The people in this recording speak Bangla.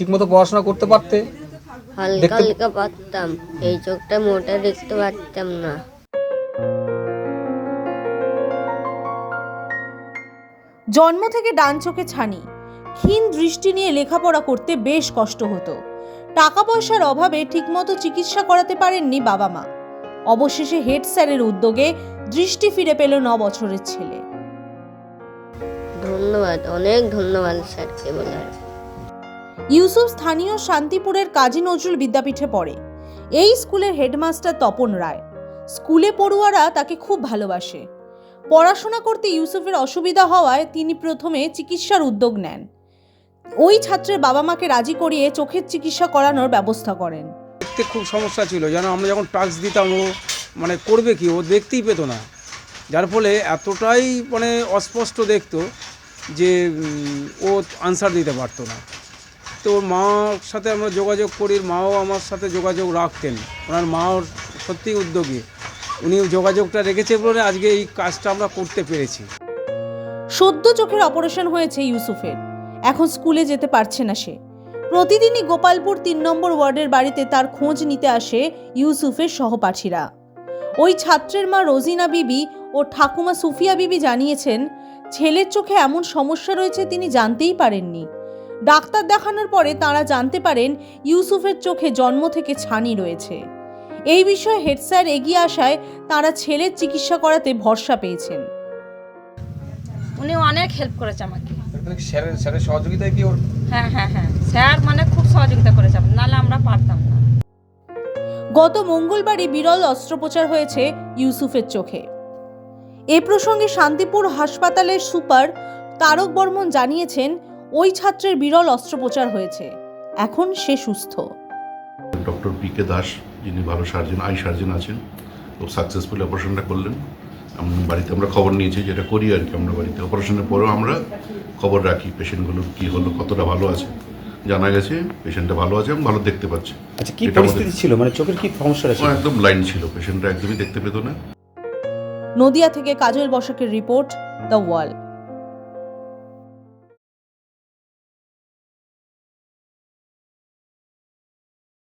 ঠিকমতো পড়াশোনা করতে পারতে? হালকা হালকা পারতাম। এই চোখটা মোটা দেখতে পারতাম না। জন্ম থেকে ডান চোখে ছানি। ক্ষীণ দৃষ্টি নিয়ে লেখাপড়া করতে বেশ কষ্ট হতো। টাকা পয়সার অভাবে ঠিকমতো চিকিৎসা করাতে পারেননি বাবা মা। অবশেষে হেড স্যারের উদ্যোগে দৃষ্টি ফিরে পেল ন বছরের ছেলে। ধন্যবাদ অনেক ধন্যবাদ স্যারকে বলার। ইউসুফ স্থানীয় শান্তিপুরের কাজী নজরুল বিদ্যাপীঠে পড়ে। এই স্কুলের হেডমাস্টার তপন রায়। স্কুলে পড়ুয়ারা তাকে খুব ভালোবাসে। পড়াশোনা করতে ইউসুফের অসুবিধা হওয়ায় তিনি প্রথমে চিকিৎসার উদ্যোগ নেন। ওই ছাত্রের বাবা মাকে রাজি করিয়ে চোখের চিকিৎসা করানোর ব্যবস্থা করেন। দেখতে খুব সমস্যা ছিল। যেন আমরা যখন টাস্ক দিতাম, ও মানে করবে কি? ও দেখতেই পেতো না। যার ফলে এতটাই মানে অস্পষ্ট দেখতো যে ও আনসার দিতে পারতো না। তো ওর মার সাথে আমরা যোগাযোগ করি, মাও আমার সাথে যোগাযোগ রাখতেন। ওনার মাও সত্যিই উদ্যোগী। উনি যোগাযোগটা রেখেছে বলে আজকে এই কাজটা আমরা করতে পেরেছি। সদ্য চোখের অপারেশন হয়েছে ইউসুফের। এখন স্কুলে যেতে পারছে না সে। প্রতিদিনই গোপালপুর তিন নম্বর ওয়ার্ডের বাড়িতে তার খোঁজ নিতে আসে ইউসুফের সহপাঠীরা। ওই ছাত্রের মা রোজিনা বিবি ও ঠাকুমা সুফিয়া বিবি জানিয়েছেন, ছেলের চোখে এমন সমস্যা রয়েছে তিনি জানতেই পারেননি। ডাক্তার দেখানোর পরে তারা জানতে পারেন ইউসুফের চোখে জন্ম থেকে ছানি রয়েছে। এই বিষয়ে হেড স্যার এগিয়ে আসায় তারা ছেলের চিকিৎসা করাতে ভরসা পেয়েছেন। উনি অনেক হেল্প করেছে আমাকে। স্যারের স্যারের সহযোগিতায় কি ওর? হ্যাঁ হ্যাঁ হ্যাঁ। স্যার মানে খুব সহযোগিতা করেছে নাহলে আমরা পারতাম না। গত মঙ্গলবারই বিরল অস্ত্রোপচার হয়েছে ইউসুফের চোখে। এ প্রসঙ্গে শান্তিপুর হাসপাতালের সুপার তারক বর্মন জানিয়েছেন ওই ছাত্রের বিরল অস্ত্রোপচার হয়েছে। এখন সে সুস্থ। ডক্টর পি কে দাস যিনি ভালো সার্জন আই সার্জন আছেন খুব সাকসেসফুল অপারেশনটা করলেন। বাড়িতে আমরা খবর নিয়েছি যেটা করি আর কি আমরা বাড়িতে অপারেশনের পরেও আমরা খবর রাখি পেশেন্টগুলোর কী হলো কতটা ভালো আছে। জানা গেছে পেশেন্টটা ভালো আছে এবং ভালো দেখতে পাচ্ছে। আচ্ছা কি পরিস্থিতি ছিল? মানে চোখের কি সমস্যা ও ছিল একদম ব্লাইন্ড ছিল পেশেন্টটা একদমই দেখতে পেতো না। নদিয়া থেকে কাজল বসাকের রিপোর্ট দ্য ওয়াল